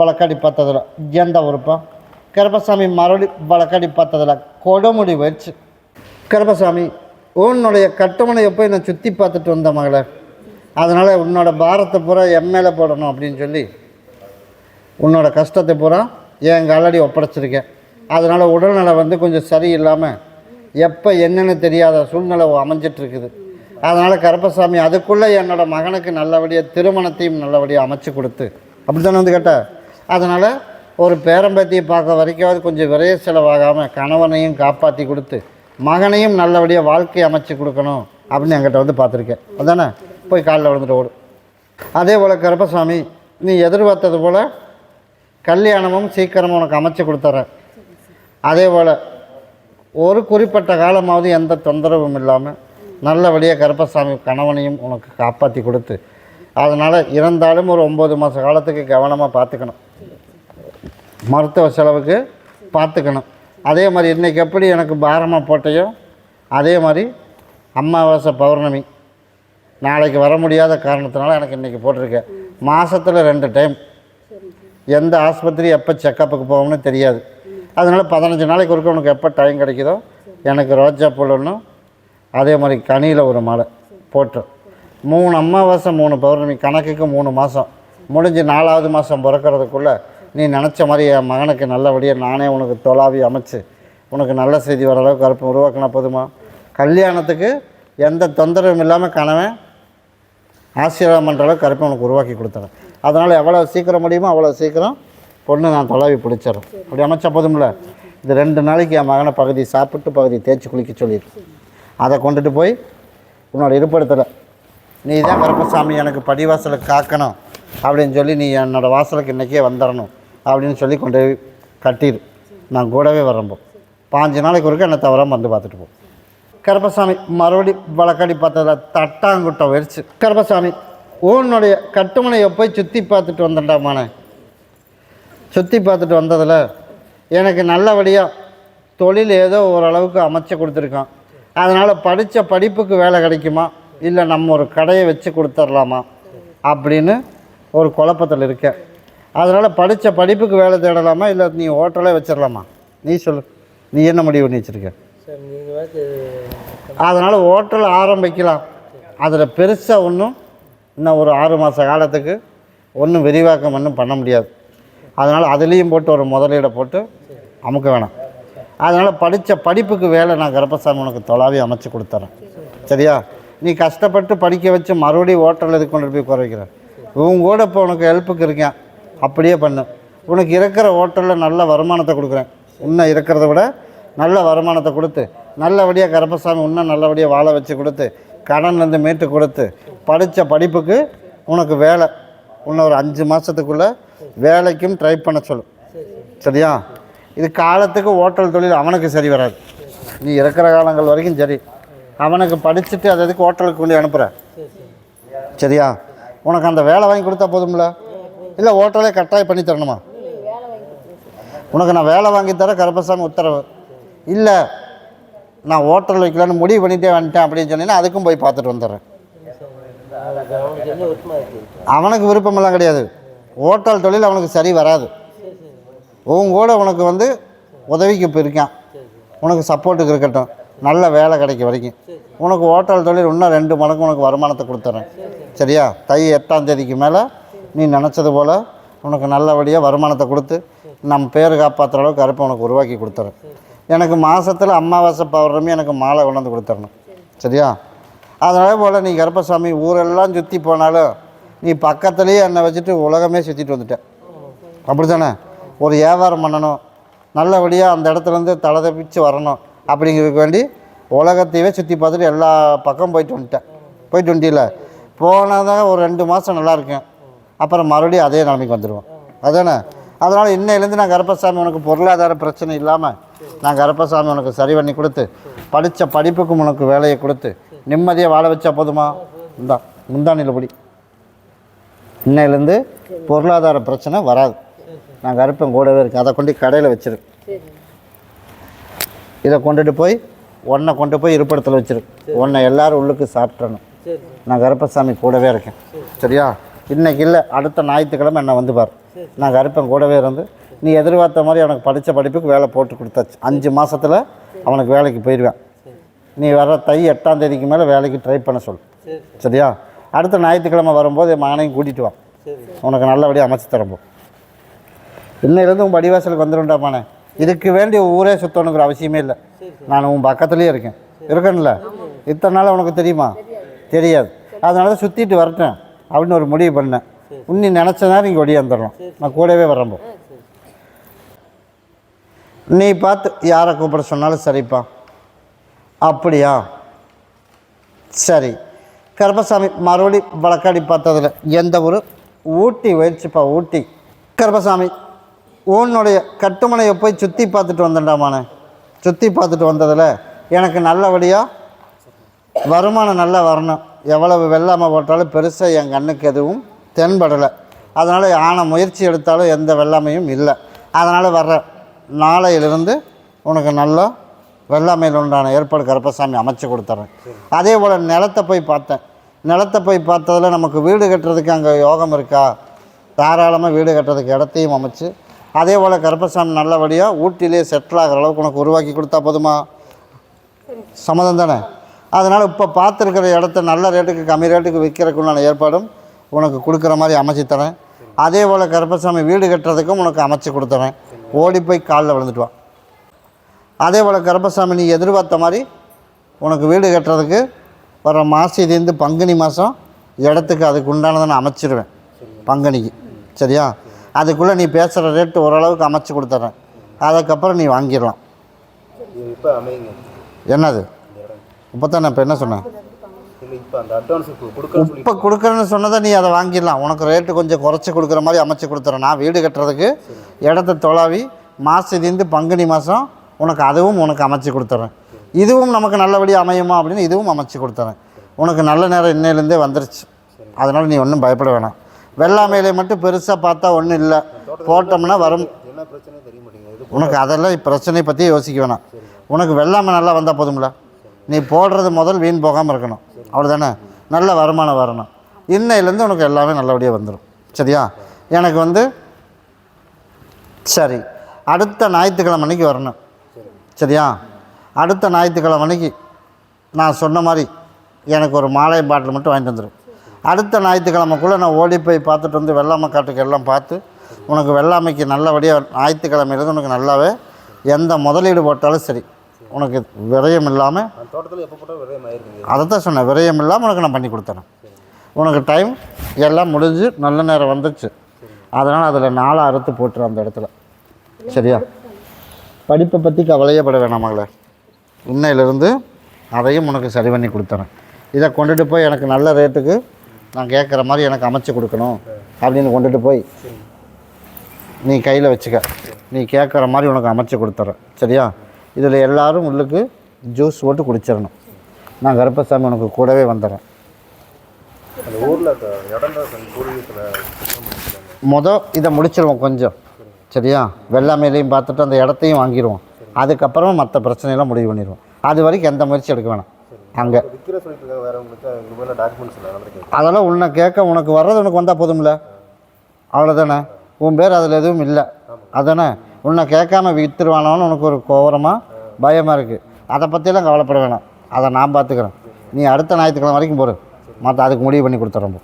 வழக்காடி பார்த்ததில் எந்த உறுப்பம் கருப்பசாமி மறுபடி வழக்கடி பார்த்ததில் கொடுமுடி வச்சு. கருப்பசாமி உன்னுடைய கட்டுமனையை போய் நான் சுற்றி பார்த்துட்டு வந்த மகளே? அதனால் உன்னோட பாரத்தை பூரா எம்எல்ஏ போடணும் அப்படின்னு சொல்லி உன்னோட கஷ்டத்தை பூரா என் காலடி ஒப்படைச்சிருக்கேன் அதனால் உடல்நிலை வந்து கொஞ்சம் சரியில்லாமல் எப்போ என்னென்னு தெரியாத சூழ்நிலை அமைஞ்சிட்ருக்குது. அதனால் கருப்பசாமி அதுக்குள்ளே என்னோடய மகனுக்கு நல்லபடியாக திருமணத்தையும் நல்லபடியாக அமைச்சு கொடுத்து. அப்படி தானே வந்து கேட்டால் அதனால் ஒரு பேரம்பத்தியை பார்க்க வரைக்காவது கொஞ்சம் விரைய செலவாகாமல் கணவனையும் காப்பாற்றி கொடுத்து மகனையும் நல்லபடியாக வாழ்க்கை அமைச்சு கொடுக்கணும் அப்படின்னு என்கிட்ட வந்து பார்த்துருக்கேன். அதானே? போய் காலில் விழுந்துட்டு ஓடும் அதே போல் கருப்பசாமி நீ எதிர்பார்த்தது போல் கல்யாணமும் சீக்கிரமும் உனக்கு அமைச்சு கொடுத்துட்றேன் அதே போல் ஒரு குறிப்பிட்ட காலமாவது எந்த தொந்தரவும் இல்லாமல் நல்லபடியாக கருப்பசாமி கணவனையும் உனக்கு காப்பாற்றி கொடுத்து அதனால் இருந்தாலும் ஒரு ஒம்பது மாத காலத்துக்கு கவனமாக பார்த்துக்கணும். மருத்துவ செலவுக்கு பார்த்துக்கணும். அதே மாதிரி இன்றைக்கி எப்படி எனக்கு பாரமாக போட்டையோ அதே மாதிரி அமாவாசை பௌர்ணமி நாளைக்கு வர முடியாத காரணத்தினால எனக்கு இன்றைக்கி போட்டிருக்கேன் மாதத்தில் ரெண்டு டைம். எந்த ஆஸ்பத்திரி எப்போ செக்கப்புக்கு போகணும்னு தெரியாது. அதனால் பதினஞ்சு நாளைக்கு ஒருக்க உனக்கு எப்போ டைம் கிடைக்குதோ எனக்கு ரோஜா பூ ஒன்றும் அதே மாதிரி கனியில் ஒரு மாலை போட்டுரும். மூணு அமாவாசை மூணு பௌர்ணமி கணக்குக்கு மூணு மாதம் முடிஞ்சு நாலாவது மாதம் பிறக்கிறதுக்குள்ளே நீ நினச்ச மாதிரி என் மகனுக்கு நல்லபடியாக நானே உனக்கு தொலாவி அமைச்சு உனக்கு நல்ல செய்தி வர அளவுக்கு கருப்பு உருவாக்கினா போதுமா? கல்யாணத்துக்கு எந்த தொந்தரவும் இல்லாமல் கணவன் ஆசீர்வாதம் பண்ணுற அளவுக்கு கருப்பை உனக்கு உருவாக்கி கொடுத்துறேன். அதனால் எவ்வளோ சீக்கிரம் முடியுமோ அவ்வளோ சீக்கிரம் பொண்ணு நான் தொலைவி பிடிச்சிடுறேன் அப்படி அமைச்சா போதும்ல? இது ரெண்டு நாளைக்கு என் மகனை பகுதி சாப்பிட்டு பகுதி தேய்ச்சி குளிக்க சொல்லிடு. அதை கொண்டுட்டு போய் உன்னோட இருப்பிடத்தில் நீ தான் கருப்பசாமி எனக்கு படிவாசலுக்கு காக்கணும் அப்படின்னு சொல்லி நீ என்னோடய வாசலுக்கு இன்றைக்கே வந்துடணும் அப்படின்னு சொல்லி கொண்டு போய் கட்டிடு நான் கூடவே வரம்போ பாஞ்சு நாளைக்கு ஒருக்க என்னை தவிர வந்து பார்த்துட்டு போ. கருப்பசாமி மறுபடி வழக்கடி பார்த்ததில் தட்டாங்குட்டம் வெறிச்சு கருப்பசாமி உன்னுடைய கட்டுமனையை போய் சுற்றி பார்த்துட்டு வந்தேன்டாமானே சுற்றி பார்த்துட்டு வந்ததில் எனக்கு நல்லபடியாக தொழில் ஏதோ ஓரளவுக்கு அமைச்சு கொடுத்துருக்கான். அதனால் படித்த படிப்புக்கு வேலை கிடைக்குமா? இல்லை நம்ம ஒரு கடையை வச்சு கொடுத்துர்லாமா? அப்படின்னு ஒரு குழப்பத்தில் இருக்கேன் அதனால் படித்த படிப்புக்கு வேலை தேடலாமா? இல்லை நீ ஹோட்டலே வச்சிடலாமா நீ சொல்லு. நீ என்ன முடிவு பண்ணி வச்சுருக்க? அதனால் ஹோட்டல் ஆரம்பிக்கலாம். அதில் பெருசாக ஒன்றும் இன்னும் ஒரு ஆறு மாத காலத்துக்கு ஒன்றும் விரிவாக்கம் ஒன்றும் பண்ண முடியாது. அதனால் அதுலேயும் போட்டு ஒரு முதலீடை போட்டு அமுக்க வேணாம். அதனால் படித்த படிப்புக்கு வேலை நான் கருப்பசாமி உனக்கு தொலாவி அமைச்சு கொடுத்துறேன். சரியா? நீ கஷ்டப்பட்டு படிக்க வச்சு மறுபடியும் ஹோட்டலில் இது கொண்டு போய் குறைக்கிற? உன் கூட இப்போ உனக்கு ஹெல்ப்புக்கு இருக்கேன். அப்படியே பண்ணு. உனக்கு இருக்கிற ஹோட்டலில் நல்ல வருமானத்தை கொடுக்குறேன். இன்னும் இருக்கிறத விட நல்ல வருமானத்தை கொடுத்து நல்லபடியாக கருப்பசாமி இன்னும் நல்லபடியாக வாழ வச்சு கொடுத்து கடன்லேருந்து மீட்டு கொடுத்து படித்த படிப்புக்கு உனக்கு வேலை. இன்னும் ஒரு அஞ்சு மாதத்துக்குள்ளே வேலைக்கும் ட்ரை பண்ண சொல்லு. சரியா? இது காலத்துக்கு ஹோட்டல் தொழில் அவனுக்கு சரி வராது. நீ இருக்கிற காலங்கள் வரைக்கும் சரி. அவனுக்கு படிச்சுட்டு அதை எதுக்கு ஹோட்டலுக்கு கொண்டு அனுப்புகிற சரியா? உனக்கு அந்த வேலை வாங்கி கொடுத்தா போதும்ல? இல்லை ஹோட்டலே கட்டாயம் பண்ணி தரணுமா? உனக்கு நான் வேலை வாங்கி தர கருப்பசாமி உத்தரவு. இல்லை நான் ஹோட்டல் வைக்கலான்னு முடிவு பண்ணிட்டே வந்துட்டேன் அப்படின்னு சொன்னீங்கன்னா அதுக்கும் போய் பார்த்துட்டு வந்துடுறேன். அவனுக்கு விருப்பமெல்லாம் கிடையாது. ஹோட்டல் தொழில் அவனுக்கு சரி வராது. உன் கூட உனக்கு வந்து உதவிக்கு இப்போ இருக்கான் உனக்கு சப்போர்ட்டுக்கு இருக்கட்டும். நல்ல வேலை கிடைக்க வரைக்கும். உனக்கு ஹோட்டல் தொழில் இன்னும் ரெண்டு மடங்கு உனக்கு வருமானத்தை கொடுத்துறேன். சரியா? தை எட்டாம் தேதிக்கு மேலே நீ நினச்சது போல் உனக்கு நல்லபடியாக வருமானத்தை கொடுத்து நம்ம பேர் காப்பாற்றுற அளவுக்கு கருப்பை உனக்கு உருவாக்கி கொடுத்துறேன். எனக்கு மாதத்தில் அமாவாசை பௌர்ணமி எனக்கு மாலை கொண்டாந்து கொடுத்துடணும் சரியா? அதனால போல் நீ கருப்பசாமி ஊரெல்லாம் சுற்றி போனாலும் நீ பக்கத்துலேயே என்னை வச்சுட்டு உலகமே சுற்றிட்டு வந்துட்ட. அப்படி தானே ஒரு வியாபாரம் பண்ணணும். நல்லபடியாக அந்த இடத்துலேருந்து தலை தப்பிச்சு வரணும். அப்படிங்கிறதுக்கு வேண்டி உலகத்தையே சுற்றி பார்த்துட்டு எல்லா பக்கம் போயிட்டு வந்துட்டேன். போயிட்டு வந்துட்டில போனால் தான் ஒரு ரெண்டு மாதம் நல்லா இருக்கேன். அப்புறம் மறுபடியும் அதே நிலைமைக்கு வந்துடுவோம் அதானே? அதனால் இன்னையிலேருந்து நான் கருப்பசாமி உனக்கு பொருளாதார பிரச்சனை இல்லாமல் நான் கருப்பசாமி உனக்கு சரி பண்ணி கொடுத்து படித்த படிப்புக்கும் உனக்கு வேலையை கொடுத்து நிம்மதியாக வாழ வச்சா போதுமா? இந்தா முந்தா படி. இன்னையிலேருந்து பொருளாதார பிரச்சனை வராது. நான் கருப்பன் கூடவே இருக்கேன். அதை கொண்டு கடையில் வச்சிருக்கேன் இதை கொண்டுட்டு போய் உன்னை கொண்டு போய் இருப்பிடத்தில் வச்சிரு. உன்னை எல்லாரும் உள்ளுக்கு சாப்பிட்றணும் நான் கருப்பசாமி கூடவே இருக்கேன். சரியா? இன்னைக்கு இல்லை அடுத்த ஞாயிற்றுக்கிழமை என்னை வந்து பார். நான் கருப்பன் கூடவே இருந்து நீ எதிர்பார்த்த மாதிரி அவனுக்கு படித்த படிப்புக்கு வேலை போட்டு கொடுத்தாச்சு. அஞ்சு மாசத்துல அவனுக்கு வேலைக்கு போயிடுவேன் நீ வர தை எட்டாம் தேதிக்கு மேலே வேலைக்கு ட்ரை பண்ண சொல் சரி. சரியா? அடுத்த ஞாயிற்றுக்கிழமை வரும்போது என் மகனையும் கூட்டிகிட்டு வா. உனக்கு நல்லபடியாக அமைச்சு தரப்போ இன்னையிலேருந்து உன் படிவாசலுக்கு வந்துடும்டாமானே இதுக்கு வேண்டி ஊரே சுத்தணுங்கிற அவசியமே இல்லை. நான் உன் பக்கத்துலேயே இருக்கேன். இருக்கேன்ல? இத்தனை நாள் உனக்கு தெரியுமா? தெரியாது. அதனால தான் சுற்றிட்டு வரட்டேன் அப்படின்னு ஒரு முடிவு பண்ணேன். உன்னி நினச்சதா நீங்கள் ஒடியே நான் கூடவே வரம்போ நீ பார்த்து யாரை கூப்பிட சொன்னாலும் சரிப்பா. அப்படியா? சரி. கருப்பசாமி மறுபடி வழக்காடி பார்த்ததில் எந்த ஒரு ஊட்டி போயிடுச்சுப்பா ஊட்டி. கருப்பசாமி உன்னுடைய கட்டுமனையை போய் சுற்றி பார்த்துட்டு வந்தேன்டாமானே சுற்றி பார்த்துட்டு வந்ததில் எனக்கு நல்லபடியாக வருமானம் நல்லா வரணும். எவ்வளவு வெள்ளாமை போட்டாலும் பெருசாக என் கண்ணுக்கு எதுவும் தென்படலை. அதனால் ஆன முயற்சி எடுத்தாலும் எந்த வெள்ளாமையும் இல்லை. அதனால் வர்ற நாளையிலிருந்து உனக்கு நல்லா வெள்ளாமையில் உண்டான ஏற்பாடு கருப்பசாமி அமைச்சு கொடுத்துட்றேன் அதே போல் நிலத்தை போய் பார்த்தேன். நிலத்தை போய் பார்த்ததில் நமக்கு வீடு கட்டுறதுக்கு அங்கே யோகம் இருக்கா? தாராளமாக வீடு கட்டுறதுக்கு இடத்தையும் அமைச்சு அதே போல் கருப்பசாமி நல்லபடியாக ஊட்டிலே செட்டில் ஆகிற அளவுக்கு உனக்கு உருவாக்கி கொடுத்தா போதுமா? சம்மதம் தானே? அதனால் இப்போ பார்த்துருக்கிற இடத்த நல்ல ரேட்டுக்கு கம்மி ரேட்டுக்கு விற்கிறதுக்குண்டான ஏற்பாடும் உனக்கு கொடுக்குற மாதிரி அமைச்சு தரேன். அதே போல் கருப்பசாமி வீடு கட்டுறதுக்கும் உனக்கு அமைச்சு கொடுத்துறேன். ஓடி போய் காலில் விழுந்துட்டு வா. அதே போல் கருப்பசாமி நீ எதிர்பார்த்த மாதிரி உனக்கு வீடு கட்டுறதுக்கு வர மாசிலேருந்து பங்குனி மாதம் இடத்துக்கு அதுக்கு உண்டானதை நான் அமைச்சிருவேன். பங்குனிக்கு. சரியா? அதுக்குள்ளே நீ பேசுகிற ரேட்டு ஓரளவுக்கு அமைச்சு கொடுத்துட்றேன் அதுக்கப்புறம் நீ வாங்கிடலாம். என்னது இப்போ தான் நான் இப்போ என்ன சொன்னேன் இப்போ கொடுக்குறேன்னு சொன்னதை நீ அதை வாங்கிடலாம். உனக்கு ரேட்டு கொஞ்சம் குறைச்சி கொடுக்குற மாதிரி அமைச்சு கொடுத்துறேன். நான் வீடு கட்டுறதுக்கு இடத்த தொலாவி மாதத்துலேருந்து பங்குனி மாதம் உனக்கு அதுவும் உனக்கு அமைச்சு கொடுத்துட்றேன் இதுவும் நமக்கு நல்லபடியாக அமையுமா அப்படின்னு இதுவும் அமைச்சு கொடுத்துறேன். உனக்கு நல்ல நேரம் இன்னையிலேருந்தே வந்துருச்சு. அதனால் நீ ஒன்றும் பயப்பட வேணாம். வெள்ளாமையிலே மட்டும் பெருசாக பார்த்தா ஒன்றும் இல்லை. போட்டோம்னா வரும். என்ன பிரச்சனை தெரிய மாட்டேங்குது உனக்கு அதெல்லாம் பிரச்சனையை பற்றி யோசிக்க வேணாம். உனக்கு வெள்ளாமை நல்லா வந்தால் போதும்ல. நீ போடுறது முதல் வீண் போகாமல் இருக்கணும். அவ்வளோதானே நல்ல வருமானம் வரணும். இன்னையிலேருந்து உனக்கு எல்லாமே நல்லபடியாக வந்துடும் சரியா? எனக்கு வந்து சரி. அடுத்த ஞாயிற்றுக்கிழமை அன்றைக்கி வரணும். சரியா? அடுத்த ஞாயிற்றுக்கிழமை அன்றைக்கி நான் சொன்ன மாதிரி எனக்கு ஒரு மாலை பாட்டில் மட்டும் வாங்கிட்டு வந்துடும் அடுத்த ஞாயிற்றுக்கிழமைக்குள்ளே நான் ஓடி போய் பார்த்துட்டு வந்து வெள்ளாமை காட்டுக்கு எல்லாம் பார்த்து உனக்கு வெள்ளாமைக்கு நல்லபடியாக ஞாயிற்றுக்கிழமையிலேருந்து உனக்கு நல்லாவே எந்த முதலீடு போட்டாலும் சரி உனக்கு விரயம் இல்லாமல் அதை தான் சொன்னேன் விரயம் இல்லாமல் உனக்கு நான் பண்ணி கொடுத்துறேன். உனக்கு டைம் எல்லாம் முடிஞ்சு நல்ல நேரம் வந்துச்சு அதனால் அதில் நாளை அறுத்து போட்டுரு அந்த இடத்துல. சரியா? படிப்பை பற்றி கவலையே பட வேணாம் மகளே. இன்னையிலிருந்து அதையும் உனக்கு சரி பண்ணி கொடுத்துறேன். இதை கொண்டுட்டு போய் எனக்கு நல்ல ரேட்டுக்கு நான் கேட்குற மாதிரி எனக்கு அமைச்சு கொடுக்கணும் அப்படின்னு கொண்டுட்டு போய் நீ கையில் வச்சுக்க. நீ கேட்குற மாதிரி உனக்கு அமைச்சு கொடுத்துட்றேன் சரியா? இதில் எல்லாரும் உள்ளுக்கு ஜூஸ் போட்டு குடிச்சிடணும். நான் கருப்பசாமி உனக்கு கூடவே வந்துடுறேன். மொதல் இதை முடிச்சிருவோம் கொஞ்சம். சரியா? வெள்ளாமையிலையும் பார்த்துட்டு அந்த இடத்தையும் வாங்கிடுவோம். அதுக்கப்புறமா மற்ற பிரச்சனையெல்லாம் முடிவு பண்ணிடுவோம். அது வரைக்கும் எந்த முயற்சி எடுக்க வேணாம். அங்கே. விற்கிற சொல்லிட்டு இருக்காங்க வேற உங்களுக்கு இது மேலே டாக்குமெண்ட்ஸ் இல்லை நடந்திருக்கு அதெல்லாம் உன்னை கேட்க உனக்கு வர்றது உனக்கு வந்தால் போதும்ல? அவ்வளோதானே உன் பேர் அதில் எதுவும் இல்லை. அதானே? உன்னை கேட்காம விற்றுருவானோன்னு உனக்கு ஒரு கோவரமாக பயமாக இருக்குது அதை பற்றியெல்லாம் கவலைப்பட வேணாம். அதை நான் பார்த்துக்கிறேன். நீ அடுத்த ஞாயிற்றுக்கிழமை வரைக்கும் போடு. மற்ற அதுக்கு முடிவு பண்ணி கொடுத்துட்றோம்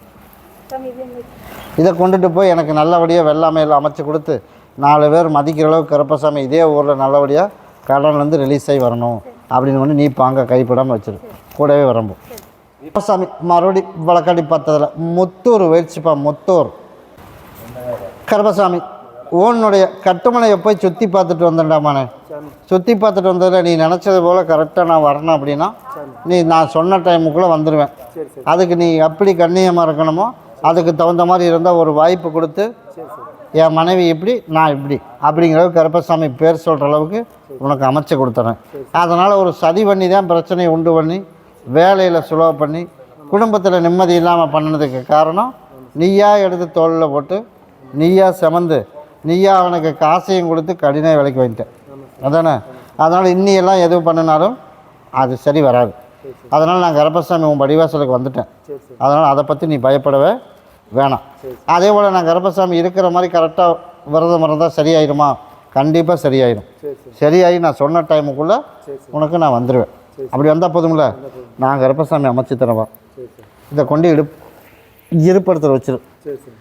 இதை கொண்டுட்டு போய் எனக்கு நல்லபடியாக வெள்ளாமையில் அமைச்சு கொடுத்து நாலு பேர் மதிக்கிற அளவுக்கு கருப்பசாமி இதே ஊரில் நல்லபடியாக கடன்லேருந்து ரிலீஸ் ஆகி வரணும். அப்படின்னு ஒன்று நீ பாங்க கைப்படாமல் வச்சிரு. கூடவே வரம்போ. கருப்பசாமி மறுபடி வழக்காடி பார்த்ததில் முத்தூர் வயிற்சிப்பா முத்தூர். கருப்பசாமி உன்னுடைய கட்டுமனையை போய் சுற்றி பார்த்துட்டு வந்தேன்டாமானே சுற்றி பார்த்துட்டு வந்ததில் நீ நினச்சது போல் கரெக்டாக நான் வரணும் அப்படின்னா நீ நான் சொன்ன டைமுக்குள்ளே வந்துடுவேன் அதுக்கு நீ எப்படி கண்ணியமாக இருக்கணுமோ அதுக்கு தகுந்த மாதிரி இருந்தால் ஒரு வாய்ப்பு கொடுத்து என் மனைவி இப்படி நான் இப்படி. அப்படிங்கிற கருப்பசாமி பேர் சொல்கிற அளவுக்கு உனக்கு அமைச்சு கொடுத்துறேன். அதனால் ஒரு சதி பண்ணி தான் பிரச்சனையை உண்டு பண்ணி வேலையில் சுலவு பண்ணி குடும்பத்தில் நிம்மதி இல்லாமல் பண்ணதுக்கு காரணம் நீயா எடுத்து தோளில் போட்டு நீயா செமந்து நீயா அவனுக்கு காசையும் கொடுத்து கடின விலைக்கு வாங்கிட்டேன். அதானே? அதனால் இன்னியெல்லாம் எது பண்ணினாலும் அது சரி வராது. அதனால் நான் கருப்பசாமி உன் படிவாசலுக்கு வந்துட்டேன். அதனால் அதை பற்றி நீ பயப்படவே வேணாம். அதே போல் நான் கருப்பசாமி இருக்கிற மாதிரி கரெக்டாக விரதம் இருந்தால் சரியாயிடுமா கண்டிப்பாக சரியாயிடும் சரி சரி. சரியாகி நான் சொன்ன டைமுக்குள்ளே உனக்கு நான் வந்துடுவேன் அப்படி வந்தால் போதும்ல? நான் கருப்பசாமி அமைச்சு தரவா? இதை கொண்டு இடு இருப்படுத்தல் வச்சிரு. சரி சரி.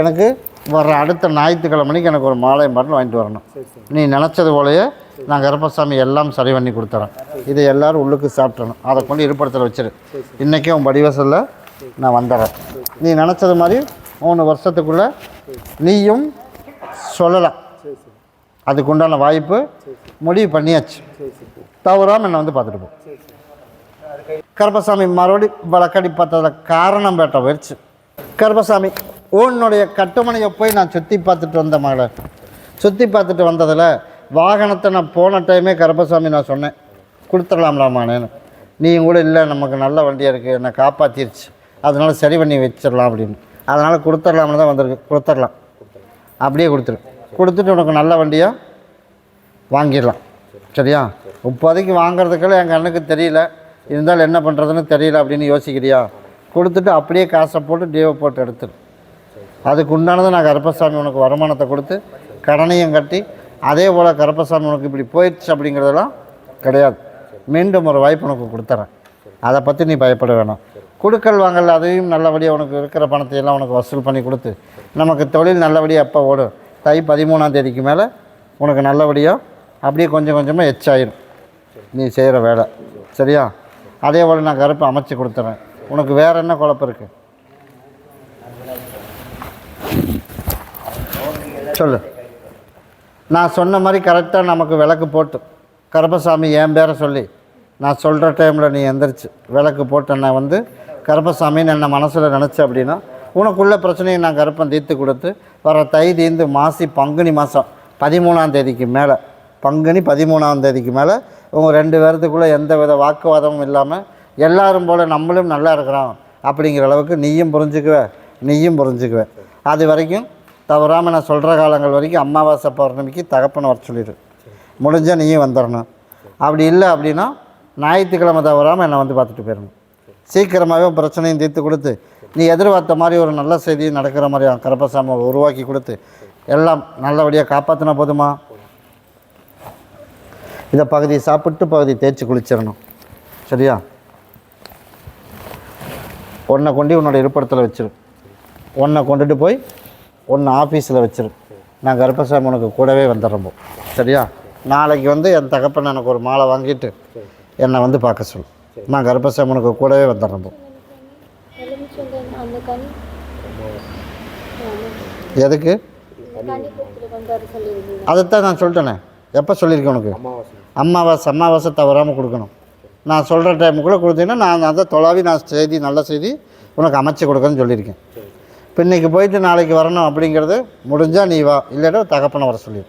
எனக்கு வர்ற அடுத்த ஞாயிற்றுக்கிழமைக்கு எனக்கு ஒரு மாலை மருந்து வாங்கிட்டு வரணும். நீ நினச்சது போலயே நான் கருப்பசாமி எல்லாம் சரி பண்ணி கொடுத்துறேன். இதை எல்லாரும் உள்ளுக்கு சாப்பிட்டணும் அதை கொண்டு இருப்படுத்தல் வச்சிரு. இன்றைக்கே உன் படிவசலில் நான் வந்துடுறேன் நீ நினச்சது மாதிரி மூணு வருஷத்துக்குள்ளே நீயும் சொல்லலாம். அதுக்கு உண்டான வாய்ப்பு முடிவு பண்ணியாச்சு. தவறாமல் என்னை வந்து பார்த்துட்டு போ. கருப்பசாமி மறுபடி வழக்கடி பார்த்ததில் காரணம் பேட்ட போயிடுச்சு கருப்பசாமி உன்னுடைய கட்டுமனையை போய் நான் சுற்றி பார்த்துட்டு வந்த மகளை. சுற்றி பார்த்துட்டு வந்ததில் வாகனத்தை நான் போன டைமே கருப்பசாமி நான் சொன்னேன். கொடுத்துடலாம்லாமானேன்னு நீயும் கூட இல்லை நமக்கு நல்ல வண்டியாக இருக்குது என்னை காப்பாற்றிருச்சு அதனால் சரி பண்ணி வச்சிடலாம் அப்படின்னு. அதனால் கொடுத்துடலாம்னு தான் வந்திருக்கு. கொடுத்துடலாம். அப்படியே கொடுத்துரு. கொடுத்துட்டு உனக்கு நல்ல வண்டியாக வாங்கிடலாம். சரியா? இப்போதைக்கு வாங்குறதுக்கெல்லாம் எங்கள் அண்ணுக்கு தெரியல. இருந்தாலும் என்ன பண்ணுறதுன்னு தெரியல அப்படின்னு யோசிக்கிறியா? கொடுத்துட்டு அப்படியே காசை போட்டு டீவை போட்டு எடுத்துரு. அதுக்கு உண்டானது நான் கருப்பசாமி உனக்கு வருமானத்தை கொடுத்து கடனையும் கட்டி அதே போல் கருப்பசாமி உனக்கு இப்படி போயிடுச்சு அப்படிங்கிறதெல்லாம் கிடையாது. மீண்டும் ஒரு வாய்ப்பு உனக்கு கொடுத்துறேன். அதை பற்றி நீ பயப்பட வேணாம். கொடுக்கல் வாங்கல் அதையும் நல்லபடியாக உனக்கு இருக்கிற பணத்தை எல்லாம் உனக்கு வசூல் பண்ணி கொடுத்து நமக்கு தொழில் நல்லபடியாக எப்போ ஓடும்? தை பதிமூணாம் தேதிக்கு மேலே உனக்கு நல்லபடியாக அப்படியே கொஞ்சம் கொஞ்சமாக எச்சாயிரும். நீ செய்கிற வேலை. சரியா? அதே போல் நான் கருப்பு அமைச்சு கொடுத்துறேன். உனக்கு வேறு என்ன குழப்பம் இருக்குது சொல்லு. நான் சொன்ன மாதிரி கரெக்டாக நமக்கு விளக்கு போட்டு கருப்பசாமி என் பேரை சொல்லி நான் சொல்கிற டைமில் நீ எந்திரிச்சு விளக்கு போட்டு என்னை வந்து கருப்பசாமின்னு என்னை மனசில் நினச்ச அப்படின்னா உனக்குள்ள பிரச்சனையை நான் கருப்பன் தீர்த்து கொடுத்து வர தை தீர்ந்து மாசி பங்குனி மாதம் பதிமூணாம் தேதிக்கு மேலே பங்குனி பதிமூணாம் தேதிக்கு மேலே உங்கள் ரெண்டு பேர்த்துக்குள்ளே எந்த வித வாக்குவாதமும் இல்லாமல் எல்லாரும் போல் நம்மளும் நல்லா இருக்கிறோம் அப்படிங்கிற அளவுக்கு நீயும் புரிஞ்சுக்குவ நீயும் புரிஞ்சுக்குவ. அது வரைக்கும் தவறாமல் நான் சொல்கிற காலங்கள் வரைக்கும் அமாவாசை பௌர்ணமிக்கு தகப்பனை வர சொல்லிடு. முடிஞ்சால் நீயும் வந்துடணும் அப்படி இல்லை அப்படின்னா ஞாயிற்றுக்கிழமை தவறாமல் என்னை வந்து பார்த்துட்டு போயிடணும். சீக்கிரமாகவே பிரச்சனையும் தீர்த்து கொடுத்து நீ எதிர்பார்த்த மாதிரி ஒரு நல்ல செய்தி நடக்கிற மாதிரி கருப்பசாமி உருவாக்கி கொடுத்து எல்லாம் நல்லபடியாக காப்பாற்றினா போதுமா? இதை பகுதி சாப்பிட்டு பகுதி தேய்ச்சி குளிச்சிடணும். சரியா? ஒன்றை கொண்டு உன்னோட இருப்பிடத்தில் வச்சிரு. ஒன்றை கொண்டுட்டு போய் ஒன்று ஆஃபீஸில் வச்சிரு. நான் கருப்பசாமி உனக்கு கூடவே வந்துடுறோம் சரியா? நாளைக்கு வந்து என் தகப்பன் எனக்கு ஒரு மாலை வாங்கிட்டு என்னை வந்து பார்க்க சொல்லு நான் கருப்பசாமி உனக்கு கூடவே கனி எதுக்கு? அதைத்தான் நான் சொல்லிட்டேனே. எப்போ சொல்லியிருக்கேன் உனக்கு? அமாவாசை. அமாவாசை தவறாமல் கொடுக்கணும். நான் சொல்கிற டைமுக்குள்ளே கொடுத்தீங்கன்னா நான் அதை தொலாவி நான் செய்தி நல்ல செய்தி உனக்கு அமைச்சு கொடுக்கணும்னு சொல்லியிருக்கேன். இப்போ இன்றைக்கி போயிட்டு நாளைக்கு வரணும் அப்படிங்கிறது முடிஞ்சால் நீ வா. இல்லாட்டா தகப்பனை வர சொல்லிடு.